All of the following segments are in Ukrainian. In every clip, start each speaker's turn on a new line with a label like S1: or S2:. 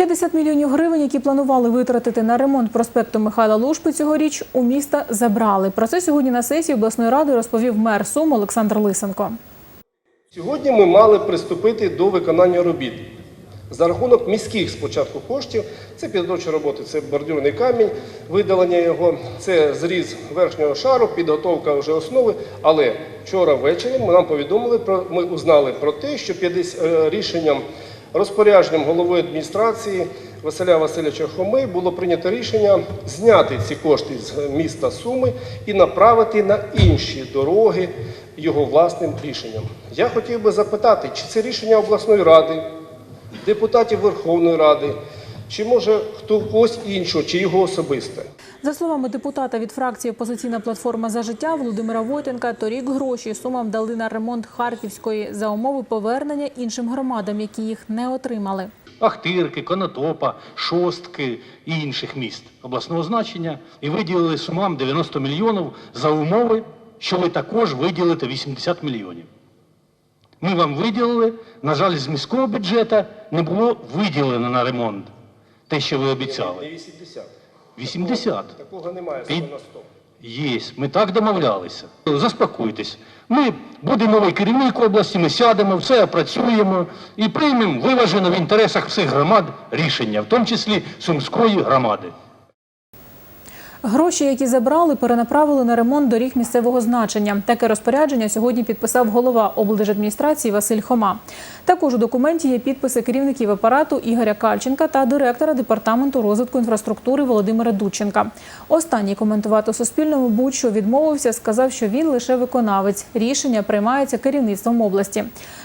S1: 50 мільйонів гривень, які планували витратити на ремонт проспекту Михайла Лушпи цьогоріч, у міста забрали. Про це сьогодні на сесії обласної ради розповів мер Сум Олександр Лисенко.
S2: Сьогодні ми мали приступити до виконання робіт. За рахунок міських спочатку коштів, це підготовчі роботи, це бордюрний камінь, видалення його, це зріз верхнього шару, підготовка вже основи. Але вчора ввечері ми нам повідомили про ми узнали про те, що 50, е, рішенням розпорядженням голови адміністрації Василя Васильовича Хоми було прийнято рішення зняти ці кошти з міста Суми і направити на інші дороги його власним рішенням. Я хотів би запитати, чи це рішення обласної ради, депутатів Верховної Ради, чи може хто когось іншого, чи його особисте.
S1: За словами депутата від фракції «Опозиційна платформа за життя» Володимира Войтенка, торік гроші сумам дали на ремонт Харківської за умови повернення іншим громадам, які їх не отримали.
S3: Ахтирки, Конотопа, Шостки і інших міст обласного значення і виділили сумам 90 мільйонів за умови, що ви також виділите 80 мільйонів. Ми вам виділили, на жаль, з міського бюджету не було виділено на ремонт те, що ви обіцяли.
S2: 80.
S3: 80.
S2: Такого немає
S3: Під-
S2: саме на 100.
S3: Є, ми так домовлялися. Заспокойтесь. Ми буде новий керівник області, ми сядемо, все опрацюємо і приймемо виважено в інтересах всіх громад рішення, в тому числі Сумської громади.
S1: Гроші, які забрали, перенаправили на ремонт доріг місцевого значення. Таке розпорядження сьогодні підписав голова облдержадміністрації Василь Хома. Також у документі є підписи керівників апарату Ігоря Кальченка та директора департаменту розвитку інфраструктури Володимира Дудченка. Останній коментувати Суспільному будь-що відмовився, сказав, що він лише виконавець. Рішення приймається керівництвом області.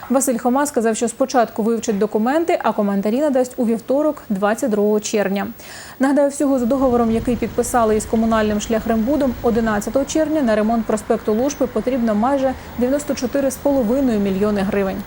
S1: Василь Хома сказав, що спочатку вивчить документи, а коментарі надасть у вівторок, 22 червня. Нагадаю, всього за договором, який підписали із комунальним шляхрембудом, 11 червня на ремонт проспекту Лужби потрібно майже 94,5 мільйони гривень.